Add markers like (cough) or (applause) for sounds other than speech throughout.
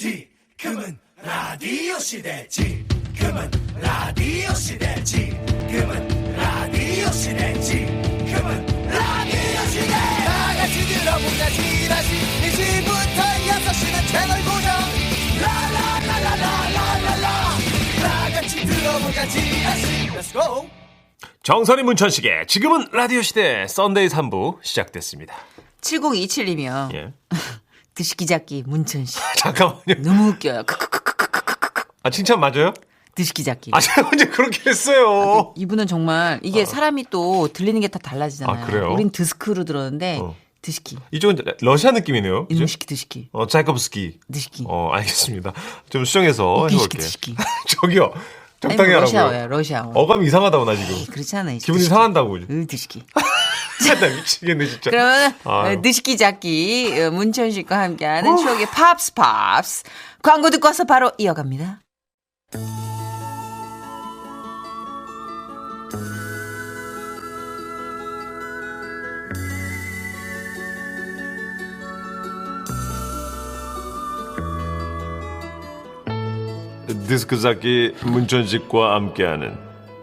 지금은 라디오 시대 지금은 라디오 시대 지금은 라디오 시대 지금은 라디오 시대 다 같이 들어보자 지라시 1시부터 6시는 채널 고정 라라라라라라라라 다 같이 들어보자 지라시 Let's go 정선이 문천식의 지금은 라디오 시대 썬데이 3부 시작됐습니다. 7027님이요. 예. (laughs) 드시기잡기 문천 씨. (laughs) 잠깐만요. 너무 웃겨요. 아, 칭찬 맞아요? 드시기 잡기. 아, 제가 언제 그렇게 했어요? 이분은 정말 이게 사람이 또 들리는 게 다 달라지잖아요. 아, 그래요? 우린 드스크로 들었는데 어. 드시기. 이쪽은 러시아 느낌이네요. 이놈시키 드시기. 어, 차이코프스키. 드시기. 어, 알겠습니다. 좀 수정해서 웃기시기 해볼게요. 드시기. 저기요. 아니, 적당히 뭐 하라고요. 러시아어야, 러시아어. 어감이 이상하다고, 나 지금. 그렇지 않아요. 기분이 드시기. 상한다고. 으, 드시기. (laughs) 나 미치겠네, 진짜. 그러면 아유. 드시기 잡기 어, 문천식과 함께하는 추억의 팝스 팝스 광고 듣고 와서 바로 이어갑니다. 디스크 잡기 문천식과 함께하는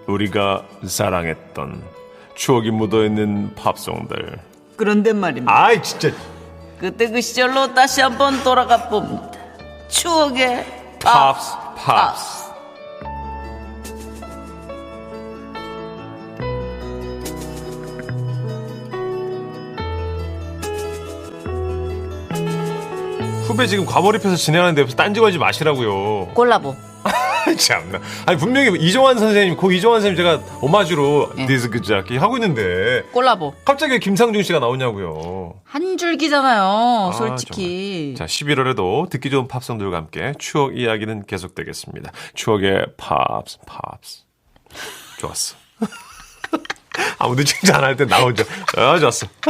우리가 사랑했던 추억이 묻어있는 팝송들. 그런데 말입니다. 아이, 진짜. 그때 그 시절로 다시 한번 돌아가 봅니다. 추억의 팝스, 팝스. 팝스. 후배 지금 과몰입해서 진행하는데 딴지 걸지 마시라고요. 콜라보. 참나. 아니 분명히 이종환 선생님, 고 이종환 선생님 제가 오마주로 예. 디스크 잡기 하고 있는데 콜라보. 갑자기 왜 김상중 씨가 나오냐고요. 한 줄기잖아요. 아, 솔직히. 자, 11월에도 듣기 좋은 팝송들과 함께 추억 이야기는 계속되겠습니다. 추억의 팝스, 팝스. 좋았어. (laughs) 아무도 칭찬 안할 때 나오죠. 아, 좋았어. (laughs)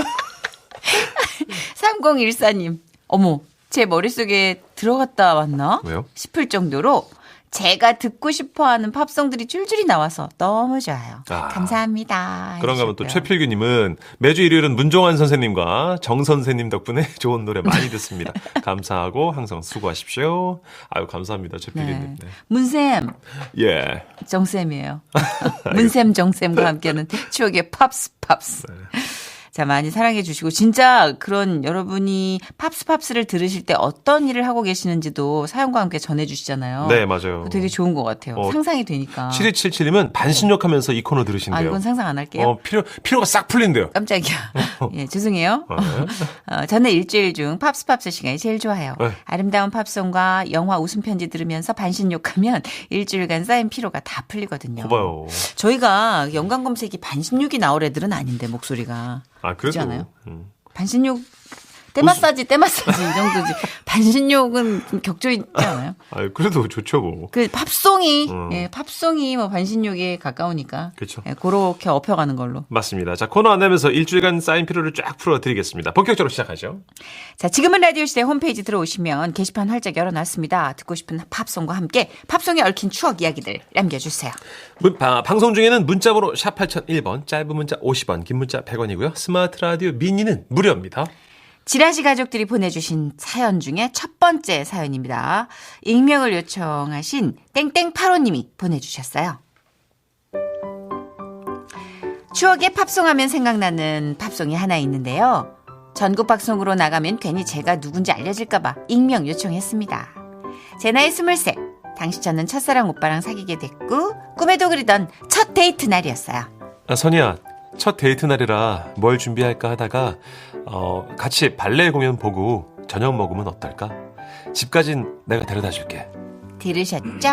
3014님. 어머, 제 머릿속에 들어갔다 왔나? 왜요? 싶을 정도로 제가 듣고 싶어 하는 팝송들이 줄줄이 나와서 너무 좋아요. 아. 감사합니다. 그런가 하면 또. 최필규님은 매주 일요일은 문종환 선생님과 정 선생님 덕분에 (laughs) 좋은 노래 많이 듣습니다. 감사하고 항상 수고하십시오. 아유, 감사합니다. 최필규님. 네. 문쌤, 네. 예. 정쌤이에요. (laughs) 문쌤, 정쌤과 함께하는 추억의 팝스, 팝스. 네. 자, 많이 사랑해 주시고, 진짜 그런 여러분이 팝스, 팝스를 들으실 때 어떤 일을 하고 계시는지도 사연과 함께 전해 주시잖아요. 네, 맞아요. 되게 좋은 것 같아요. 어, 상상이 되니까. 7277님은 반신욕하면서 이 코너 들으신대요. 아, 이건 상상 안 할게요. 어, 피로, 피로가 싹 풀린대요. 깜짝이야. (laughs) 예, 죄송해요. 네. 어, (laughs) 저는 일주일 중 팝스 팝스 시간이 제일 좋아요. 네. 아름다운 팝송과 영화 웃음 편지 들으면서 반신욕하면 (laughs) 일주일간 쌓인 피로가 다 풀리거든요. 봐봐요. 저희가 연관 검색이 반신욕이 나올 애들은 아닌데 목소리가 아, 그래도. 않아요? 음. 반신욕 때 마사지 때 마사지 이 정도지. 반신욕은 좀 격조 있지 않아요? (laughs) 아, 그래도 좋죠, 뭐. 그 팝송이 음. 예, 팝송이 뭐 반신욕에 가까우니까 그쵸. 예, 그렇게 업혀가는 걸로. 맞습니다. 자, 코너 안내면서 일주일간 쌓인 피로를 쫙 풀어드리겠습니다. 본격적으로 시작하죠. 자, 지금은 라디오 시대 홈페이지 들어오시면 게시판 활짝 열어놨습니다. 듣고 싶은 팝송과 함께 팝송에 얽힌 추억 이야기들 남겨주세요. 문- 바- 방송 중에는 문자번호 샵 8001번, 짧은 문자 50원, 긴 문자 100원이고요. 스마트 라디오 미니는 무료입니다. 지라시 가족들이 보내주신 사연 중에 첫 번째 사연입니다. 익명을 요청하신 땡땡파로님이 보내주셨어요. 추억의 팝송 하면 생각나는 팝송이 하나 있는데요. 전국 방송으로 나가면 괜히 제가 누군지 알려질까봐 익명 요청했습니다. 제 나이 스물셋. 당시 저는 첫사랑 오빠랑 사귀게 됐고 꿈에도 그리던 첫 데이트 날이었어요. 아, 선이야, 첫 데이트 날이라 뭘 준비할까 하다가 어, 같이 발레 공연 보고 저녁 먹으면 어떨까? 집까진 내가 데려다 줄게. 들으셨죠?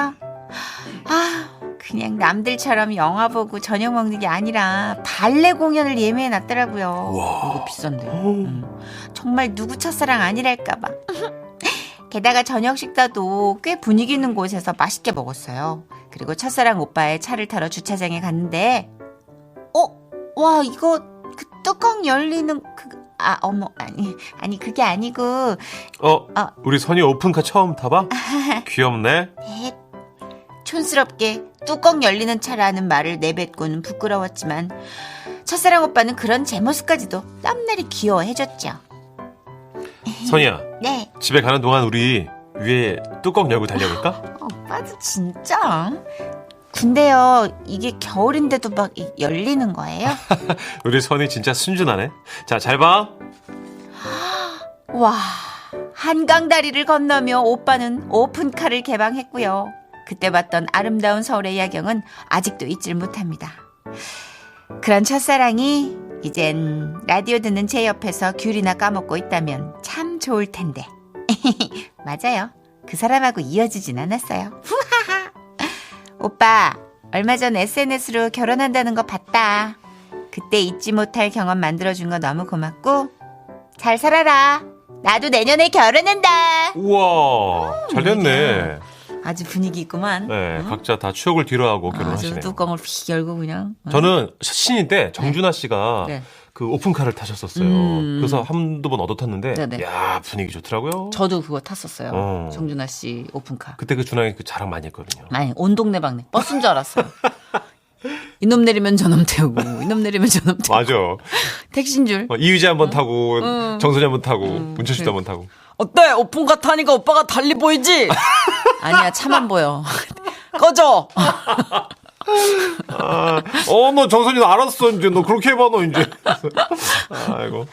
아, 그냥 남들처럼 영화 보고 저녁 먹는 게 아니라 발레 공연을 예매해 놨더라고요. 이거 비싼데. 음. 정말 누구 첫사랑 아니랄까 봐. (laughs) 게다가 저녁 식사도 꽤 분위기 있는 곳에서 맛있게 먹었어요. 그리고 첫사랑 오빠의 차를 타러 주차장에 갔는데, 어, 와, 이거 그 뚜껑 열리는 그, 아, 어머, 아니, 아니, 그게 아니고, 어, 아. 우리 선이 오픈카 처음 타봐? (laughs) 귀엽네. 넷. 촌스럽게 뚜껑 열리는 차라는 말을 내뱉고는 부끄러웠지만 첫사랑 오빠는 그런 제 모습까지도 땀날이 귀여워해줬죠. 선이야, (laughs) 네, 집에 가는 동안 우리 위에 뚜껑 열고 달려볼까? (gasps) 오빠도 진짜. 근데요, 이게 겨울인데도 막 이- 열리는 거예요? (laughs) 우리 선이 진짜 순진하네. 자, 잘 봐. 와, 한강 다리를 건너며 오빠는 오픈카를 개방했고요. 그때 봤던 아름다운 서울의 야경은 아직도 잊질 못합니다. 그런 첫사랑이 이젠 라디오 듣는 제 옆에서 귤이나 까먹고 있다면 참 좋을 텐데. (laughs) 맞아요. 그 사람하고 이어지진 않았어요. 오빠, 얼마 전 SNS로 결혼한다는 거 봤다. 그때 잊지 못할 경험 만들어준 거 너무 고맙고, 잘 살아라. 나도 내년에 결혼한다. 우와, 잘 됐네. 아주 분위기 있구만. 네, 어? 각자 다 추억을 뒤로하고 결혼하시네요. 뚜껑을 휙 열고 그냥. 어? 저는 신인 때 정준하 씨가 네. 그 오픈카를 타셨었어요. 음. 그래서 한두 번 얻어 탔는데, 네네. 야 분위기 좋더라고요. 저도 그거 탔었어요. 어. 정준하 씨 오픈카. 그때 그 준하이 그 자랑 많이 했거든요. 아니 온 동네 방네 버스인 줄 알았어요. (laughs) 이놈 내리면 저놈 태우고 이놈 내리면 저놈 태우고 맞아. 택시인 줄. 어, 이휘재 한번 타고, 응. 정선이 한번 타고, 응. 문철 씨도 네. 한번 타고. 어때 오픈카 타니까 오빠가 달리 보이지? (laughs) 아니야 차만 보여. (laughs) 꺼져. 아, 어, 너 정선이 너 알았어, 이제. 너 그렇게 해봐, 너 이제. 아이고.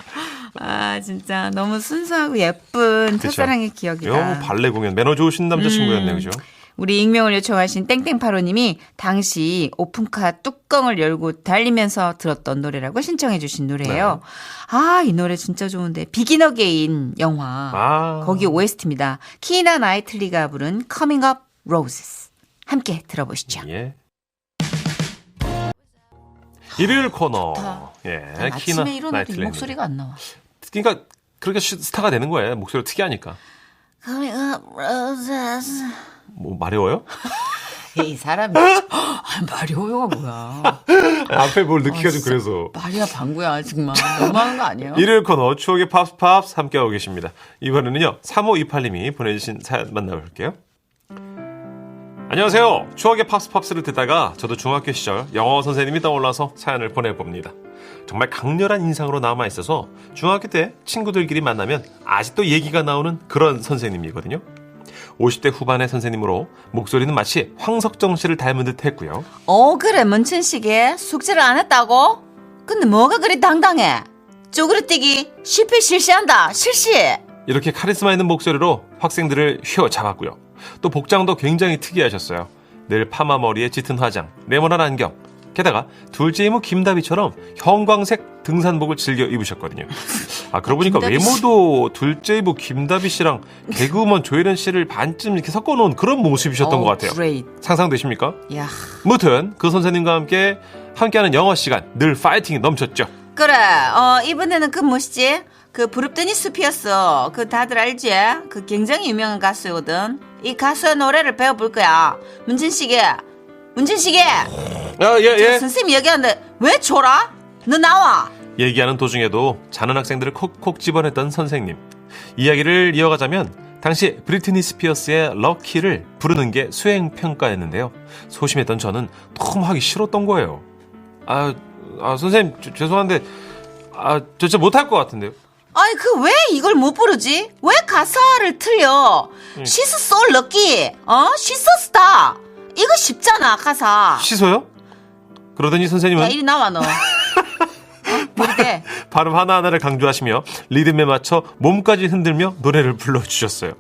아 진짜 너무 순수하고 예쁜 그쵸. 첫사랑의 기억이다. 영 발레 공연. 매너 좋으신 남자친구였네, 그죠? 우리 익명을 요청하신 땡땡파로님이 당시 오픈카 뚜껑을 열고 달리면서 들었던 노래라고 신청해 주신 노래예요. 아, 이 노래 진짜 좋은데. 비긴 어게인 영화. 아. 거기 OST입니다. 키나 나이틀리가 부른 Coming Up Roses. 함께 들어보시죠. 예. 일요일 코너. 좋다. 예. 난 키나 아침에 일어나도 이. 목소리가 안 나와. 그러니까 그렇게 시- 스타가 되는 거예요. 목소리가 특이하니까. 뭐 마려워요? (laughs) 이 사람이 (laughs) 아, 마리오요가 뭐야? (laughs) 앞에 뭘 넣기가 아, 좀. 그래서. 마리아 방구야 정말 너무하는 거 아니에요? 일요일 코너 추억의 팝스 팝스 함께하고 계십니다. 이번에는요. 3528님이 보내주신 사연 만나볼게요. 안녕하세요. 추억의 팝스 팝스를 듣다가 저도 중학교 시절 영어 선생님이 떠올라서 사연을 보내봅니다. 정말 강렬한 인상으로 남아있어서 중학교 때 친구들끼리 만나면 아직도 얘기가 나오는 그런 선생님이거든요. 50대 후반의 선생님으로 목소리는 마치 황석정 씨를 닮은 듯 했고요. 어 그래 문춘식이 숙제를 안 했다고? 근데 뭐가 그리 당당해? 쪼그리뛰기 실패 실시한다 실시 이렇게 카리스마 있는 목소리로 학생들을 휘어잡았고요. 또 복장도 굉장히 특이하셨어요. 늘 파마 머리에 짙은 화장, 네모난 안경. 게다가 둘째 이모 김다비처럼 형광색 등산복을 즐겨 입으셨거든요. 아 그러고 보니까 김다비 씨. 외모도 둘째 이모 김다비 씨랑 개그우먼 조혜련 씨를 반쯤 이렇게 섞어놓은 그런 모습이셨던 것 같아요. 그레이트 상상되십니까? 야 무튼 그 선생님과 함께 함께하는 영어 시간 늘 파이팅이 넘쳤죠. 그래 어 이번에는 그 뭐시지? 그 부릅더니 숲이었어 그 다들 알지? 그 굉장히 유명한 가수거든 이 가수의 노래를 배워볼 거야 문춘식이 문춘식이 아 예 예. 선생님 얘기하는데 왜 졸아? 너 나와 얘기하는 도중에도 자는 학생들을 콕콕 집어냈던 선생님. 이야기를 이어가자면 당시 브리트니 스피어스의 럭키를 부르는 게 수행 평가였는데요. 소심했던 저는 너무 하기 싫었던 거예요. 아, 아 선생님 저- 죄송한데 아, 저 진짜 못할 것 같은데요. 아니 그 왜 이걸 못 부르지? 왜 가사를 틀려? She's so lucky. 어? She's so star. 이거 쉽잖아 가사. 시소요? 그러더니 선생님은 야 이리 나와 너. (laughs) 어? 뭔데? 발음 하나하나를 강조하시며 리듬에 맞춰 몸까지 흔들며 노래를 불러주셨어요.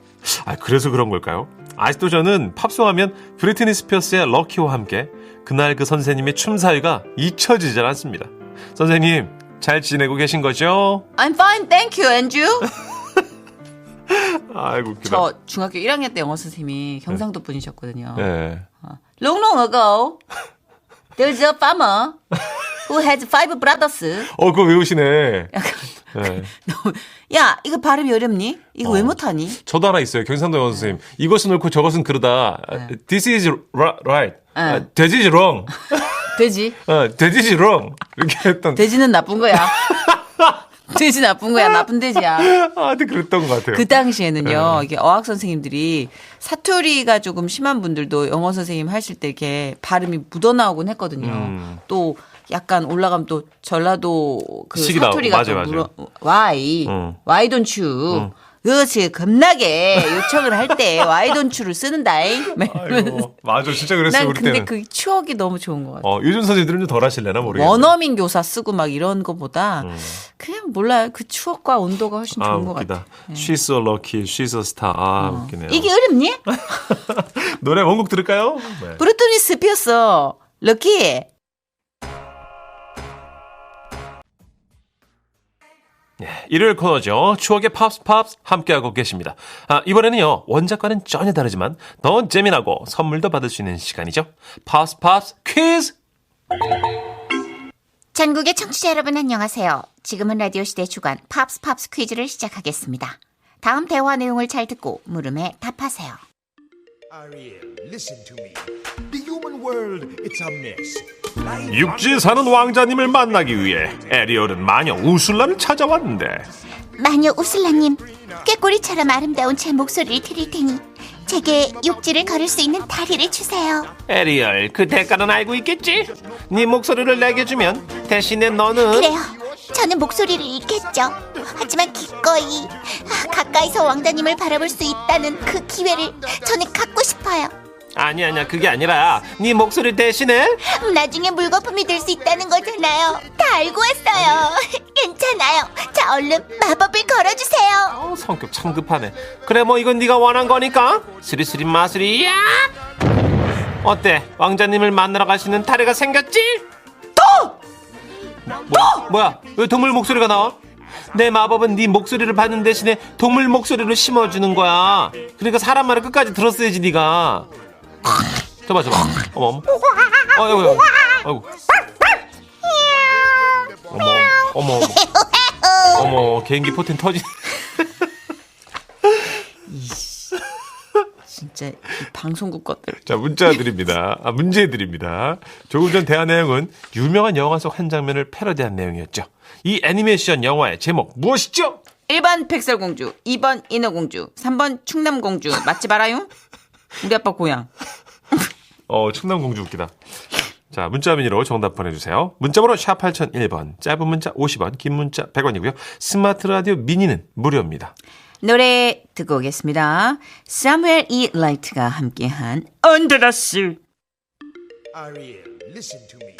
아, 그래서 그런 걸까요? 아직도 저는 팝송 하면 브리트니 스피어스의 럭키와 함께 그날 그 선생님의 춤 사위가 잊혀지질 않습니다. 선생님, 잘 지내고 계신 거죠? I'm fine, thank you, and you? (laughs) 아이고, 웃기다. 저 중학교 1학년 때 영어 선생님이 경상도 분이셨거든요. 네. Long long ago, there's a farmer who has five brothers. 어, 그거 외우시네. 약간 네. (laughs) 너무- 야 이거 발음이 어렵니? 이거 왜 어. 못하니? 저도 하나 있어요. 경상도 영어 선생님. 이것은 옳고 저것은 그르다. 네. This is ri- right. 네. 아, That is wrong. (laughs) 돼지? 어, wrong. 이렇게 했던. 돼지는 나쁜 거야. (laughs) 돼지 나쁜 거야. 나쁜 돼지야. 아, 근데 그랬던 것 같아요. 그 당시에는요, 네. 이게 어학 선생님들이 사투리가 조금 심한 분들도 영어 선생님 하실 때 이렇게 발음이 묻어나오곤 했거든요. 음. 또 약간 올라가면 또 전라도 그 사투리가 맞아요, 좀. 물어, why, 음. why don't you, 음. 그것이 겁나게 요청을 할 때 (laughs) 와이돈추를 쓰는다잉. 아이고, 맞아, 진짜 그랬어요, 난 근데 때는. 그 추억이 너무 좋은 것 같아. 어, 요즘 선생님들은 좀덜 하실래나 모르겠네. 원어민 교사 쓰고 막 이런 거보다 그냥 몰라요. 그 추억과 온도가 훨씬 아, 좋은 것 웃기다. 같아. She's so lucky, she's a star. 아, 웃기네요. 이게 어렵니? (laughs) 노래 원곡 들을까요? 네. 브루토니 스피어스 럭키 일요일 코너죠. 추억의 팝스 팝스 함께하고 계십니다. 아, 이번에는요, 원작과는 전혀 다르지만 더 재미나고 선물도 받을 수 있는 시간이죠. 팝스 팝스 퀴즈! 전국의 청취자 여러분 안녕하세요. 지금은 라디오 시대 주간 팝스 팝스 퀴즈를 시작하겠습니다. 다음 대화 내용을 잘 듣고 물음에 답하세요. Ariel, listen to me. The human world, it's a mess. 육지에 사는 왕자님을 만나기 위해 에리얼은 마녀 우술라를 찾아왔는데 마녀 우슬라님, 꾀꼬리처럼 아름다운 제 목소리를 드릴 테니 제게 육지를 걸을 수 있는 다리를 주세요. 에리얼, 그 대가는 알고 있겠지? 네 목소리를 내게 주면 대신에 너는 그래요. 저는 목소리를 잃겠죠. 하지만 기꺼이 아, 가까이서 왕자님을 바라볼 수 있다는 그 기회를 저는 갖고 싶어요. 아니 아니야 그게 아니라 네 목소리 대신에 나중에 물거품이 될 수 있다는 거잖아요. 다 알고 왔어요. (laughs) 괜찮아요. 자, 얼른 마법을 걸어주세요. 어, 성격 참 급하네. 그래 뭐 이건 네가 원한 거니까 스리스리 마스리야. 어때? 왕자님을 만나러 있는 다리가 생겼지? 또! 뭐, 뭐야? 왜 동물 목소리가 나와? 내 마법은 네 목소리를 받는 대신에 동물 목소리로 심어주는 거야. 그러니까 사람 말을 끝까지 들었어야지 네가. 저봐 저봐. 어머 어머. 어이구 어이구. 어머 어머 어머. 어머 개인기 포텐 터지. (laughs) 진짜 이 방송국 것들. 자, 문자 드립니다. 아, 문제 드립니다. 조금 전 대화 내용은 유명한 영화 속 한 장면을 패러디한 내용이었죠. 이 애니메이션 영화의 제목 무엇이죠? 1번 백설공주, 2번 인어공주, 3번 충남공주. 맞지 말아요? (laughs) 우리 아빠 고향. (laughs) 어, 충남공주 웃기다. 자, 문자 미니로 정답 보내주세요. 문자번호 샵 8001번, 짧은 문자 50원, 긴 문자 100원이고요. 스마트 라디오 미니는 무료입니다. 노래 듣고 오겠습니다. 사무엘 이 라이트가 함께한 언더더스. Ariel, listen to me.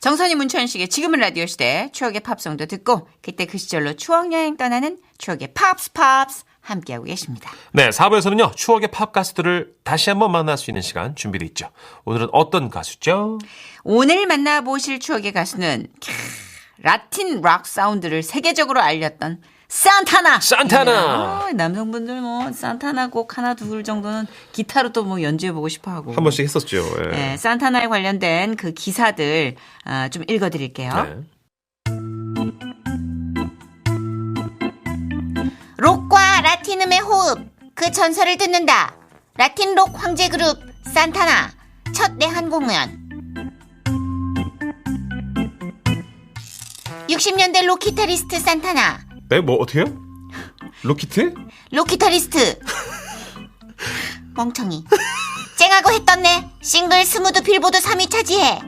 정선이 문천식의 지금은 라디오 시대 추억의 팝송도 듣고 그때 그 시절로 추억 여행 떠나는 추억의 팝스 팝스 함께하고 계십니다. 네, 4부에서는요, 추억의 팝 가수들을 다시 한번 만날 수 있는 시간 준비되어 있죠. 오늘은 어떤 가수죠? 오늘 만나보실 추억의 가수는 캬, 라틴 락 사운드를 세계적으로 알렸던 산타나. 산타나. 아, 남성분들 뭐 산타나 곡 하나 둘 정도는 기타로 또 뭐 연주해 보고 싶어 하고. 한 번씩 했었죠. 예. 네, 산타나에 관련된 그 기사들 아, 좀 읽어 드릴게요. 네. 라틴음의 호흡, 그 전설을 듣는다. 라틴 록 황제 그룹 산타나 첫 내한 공연. 60년대 록 기타리스트 산타나, 네, 뭐, 어떻게요? 로키트? 록 기타리스트. (laughs) 멍청이. 쨍하고 했던네. 싱글 스무드 빌보드 3위 차지해.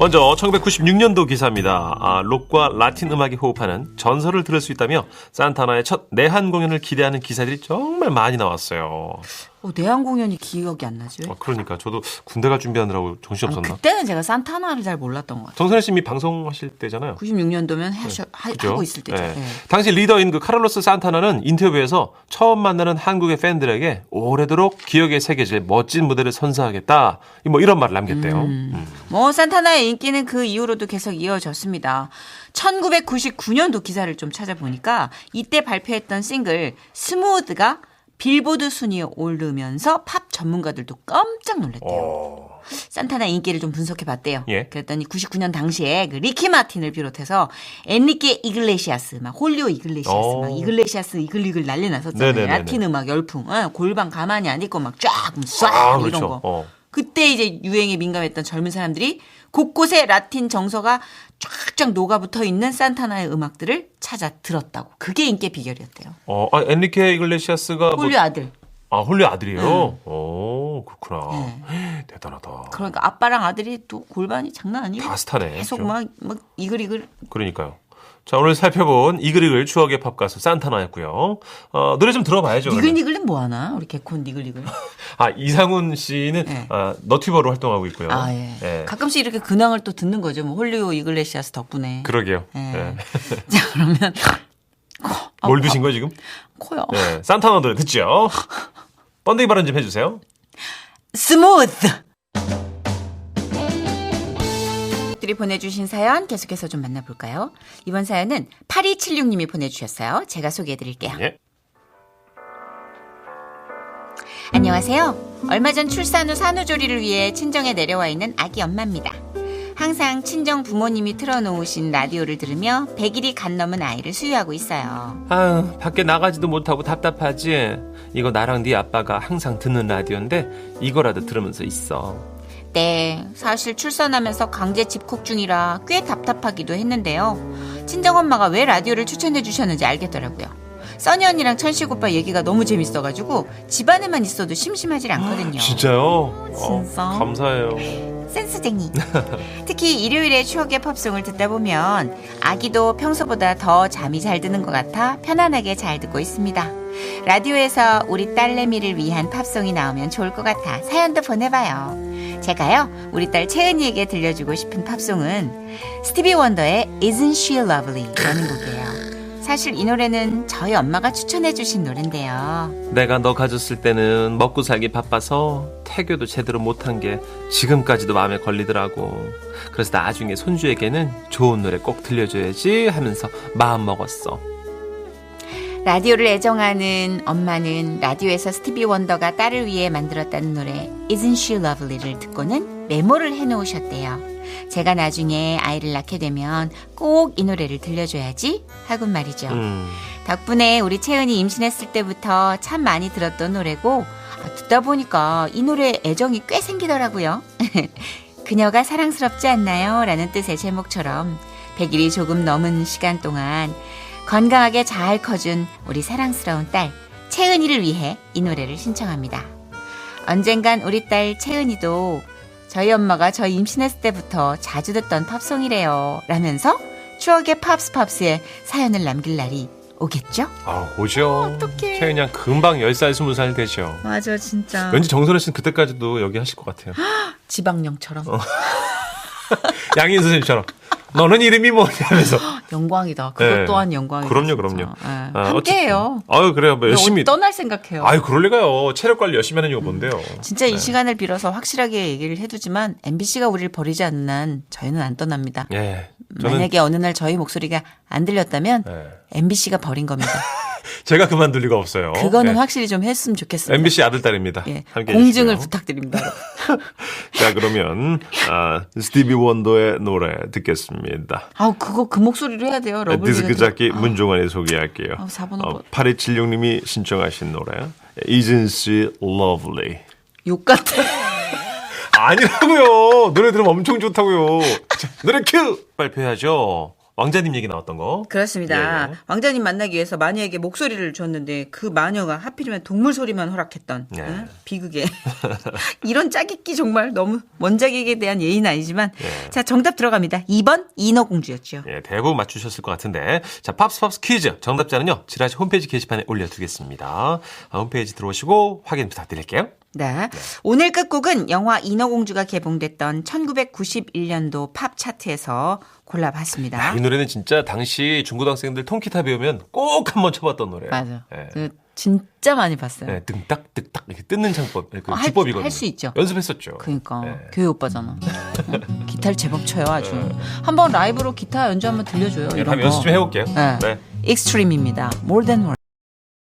먼저 1996년도 기사입니다. 아, 록과 라틴 음악이 호흡하는 전설을 들을 수 있다며 산타나의 첫 내한 공연을 기대하는 기사들이 정말 많이 나왔어요. 어, 내한 공연이 기억이 안 나지? 왜? 어, 그러니까 저도 군대가 준비하느라고 정신 아, 없었나? 그때는 제가 산타나를 잘 몰랐던 것 같아요. 정선혜 씨이 방송하실 때잖아요. 96년도면 하셔, 하, 그죠? 고 있을 때죠. 네. 네. 당시 리더인 그 카를로스 산타나는 인터뷰에서 처음 만나는 한국의 팬들에게 오래도록 기억에 새겨질 멋진 무대를 선사하겠다. 뭐 이런 말을 남겼대요. 음. 뭐 산타나의 인기는 그 이후로도 계속 이어졌습니다. 1999년도 기사를 좀 찾아보니까 이때 발표했던 싱글 스무드가 빌보드 순위에 오르면서 팝 전문가들도 깜짝 놀랐대요. 어. 산타나 인기를 좀 분석해 봤대요. 예. 그랬더니 99년 당시에 그 리키 마틴을 비롯해서 엔리케 이글레시아스, 막 홀리오 이글레시아스, 오. 막 이글레시아스 이글이글 난리 났었잖아요. 어. 네네네네. 라틴 음악 열풍, 어, 골반 가만히 안 있고 막쫙 쏴 아, 이런 그렇죠. 거. 어. 그때 이제 유행에 민감했던 젊은 사람들이 곳곳에 라틴 정서가 쫙쫙 녹아붙어 있는 산타나의 음악들을 찾아 들었다고. 그게 인기 비결이었대요. 어, 아, 엔리케 이글레시아스가 뭐, 홀리 아들. 아, 홀리 아들이에요? 오, 그렇구나. (gasps) 대단하다. 그러니까 아빠랑 아들이 또 골반이 장난 아니에요. 다 스타네. 계속 그죠? 막, 막 이글이글. 그러니까요. 자, 오늘 살펴본 이글이글 추억의 팝 가수 산타나였고요. 어, 노래 좀 들어봐야죠. 니글니글은 뭐 하나? 우리 개콘 니글니글. (laughs) 아, 이상훈 씨는 네. 아, 너튜버로 활동하고 있고요. 아, 예. 예. 가끔씩 이렇게 근황을 또 듣는 거죠. 뭐 홀리오 이글레시아스 덕분에. 그러게요. 예. 예. (laughs) 자, 그러면 (laughs) 아, 뭘 드신 거예요, 지금? 코요. 네, 산타나 노래 듣죠? 번데기 발언 좀 해주세요. 스무드. 들이 보내주신 사연 계속해서 좀 만나볼까요? 이번 사연은 8276님이 보내주셨어요. 제가 소개해드릴게요. 예. 안녕하세요. 얼마 전 출산 후 산후조리를 위해 친정에 내려와 있는 아기 엄마입니다. 항상 친정 부모님이 틀어놓으신 라디오를 들으며 100일이 간 넘은 아이를 수유하고 있어요. 아유, 밖에 나가지도 못하고 답답하지? 이거 나랑 네 아빠가 항상 듣는 라디오인데 이거라도 들으면서 있어. 네, 사실 출산하면서 강제 집콕 중이라 꽤 답답하기도 했는데요. 친정엄마가 왜 라디오를 추천해 주셨는지 알겠더라고요. 써니 언니랑 천식 오빠 얘기가 너무 재밌어가지고 집안에만 있어도 심심하질 않거든요. 진짜요? 진짜? 어, 감사해요. 센스쟁이. (laughs) 특히 일요일에 추억의 팝송을 듣다 보면 아기도 평소보다 더 잠이 잘 드는 것 같아 편안하게 잘 듣고 있습니다. 라디오에서 우리 딸내미를 위한 팝송이 나오면 좋을 것 같아 사연도 보내봐요. 제가요, 우리 딸 채은이에게 들려주고 싶은 팝송은 스티비 원더의 Isn't She Lovely? 라는 곡이에요. 사실 이 노래는 저희 엄마가 추천해주신 노래인데요. 내가 너 가졌을 때는 먹고 살기 바빠서 태교도 제대로 못한 게 지금까지도 마음에 걸리더라고. 그래서 나중에 손주에게는 좋은 노래 꼭 들려줘야지 하면서 마음 먹었어. 라디오를 애정하는 엄마는 라디오에서 스티비 원더가 딸을 위해 만들었다는 노래 Isn't She Lovely를 듣고는 메모를 해 놓으셨대요. 제가 나중에 아이를 낳게 되면 꼭 이 노래를 들려줘야지 하군 말이죠. 음, 덕분에 우리 채은이 임신했을 때부터 참 많이 들었던 노래고 아, 듣다 보니까 이 노래에 애정이 꽤 생기더라고요. (laughs) 그녀가 사랑스럽지 않나요? 라는 뜻의 제목처럼 100일이 조금 넘은 시간 동안 건강하게 잘 커준 우리 사랑스러운 딸 채은이를 위해 이 노래를 신청합니다. 언젠간 우리 딸 채은이도 저희 엄마가 저 임신했을 때부터 자주 듣던 팝송이래요. 라면서 추억의 팝스 팝스에 사연을 남길 날이 오겠죠? 아, 오죠. 어떡해. 그냥 금방 10살, 20살 되죠. 맞아, 진짜. 왠지 정선혜 씨는 그때까지도 여기 하실 것 같아요. (gasps) 지방령처럼. (laughs) 양인 선생님처럼. 너는 이름이 뭐냐 하면서. (gasps) 영광이다. 그것 네. 또한 영광이다. 그럼요. 그럼요. 예. 아, 함께해요. 아유, 그래요. 뭐 열심히. 떠날 생각해요. 아유, 그럴 리가요. 체력 관리 열심히 하는 이유가 뭔데요? 진짜 이 네. 시간을 빌어서 확실하게 얘기를 해두지만 MBC가 우리를 버리지 않는 한 저희는 안 떠납니다. 예. 만약에 어느 날 저희 목소리가 안 들렸다면 예. MBC가 버린 겁니다. (laughs) (laughs) 제가 그만둘 리가 없어요. 그거는 예. 확실히 좀 했으면 좋겠습니다. MBC 아들딸입니다. 예. 공증을. 부탁드립니다. (laughs) 자, 그러면 아, 스티비 원더의 노래 듣겠습니다. 아우 그거 그 목소리로 해야 돼요. 디스크 잡기 문종환이 소개할게요. 아, 4번, 5번. 8276님이 신청하신 노래 Isn't She Lovely? 욕 같아. (laughs) 아니라고요. 노래 들으면 엄청 좋다고요. 자, 노래 큐! 발표해야죠. 왕자님 얘기 나왔던 거. 그렇습니다. 예, 예. 왕자님 만나기 위해서 마녀에게 목소리를 줬는데 그 마녀가 하필이면 동물 소리만 허락했던 예. 응? 비극에 (laughs) 이런 짜깁기 정말 너무 원작에게 대한 예의는 아니지만 예. 자 정답 들어갑니다. 2번 인어공주였죠. 예, 대부분 맞추셨을 것 같은데. 자, 팝스 팝스 퀴즈. 정답자는요, 지라시 홈페이지 게시판에 올려두겠습니다. 아, 홈페이지 들어오시고 확인 부탁드릴게요. 네. 오늘 끝곡은 영화 인어공주가 개봉됐던 1991년도 팝 차트에서 골라봤습니다. 아, 이 노래는 진짜 당시 중고등학생들 통기타 배우면 꼭 한번 쳐봤던 노래예요. 맞아. 예. 그 진짜 많이 봤어요. 네, 등딱 등딱 이렇게 뜯는 창법, 그 어, 할- 기법이거든요. 할 수 있죠. 연습했었죠. 그러니까 네. 교회 오빠잖아. 어? 기타를 제법 쳐요 아주. 한번 라이브로 기타 연주 한번 들려줘요. 예, 이런 한번. 연습 좀 해볼게요. 네. 네. 익스트림입니다. More than words.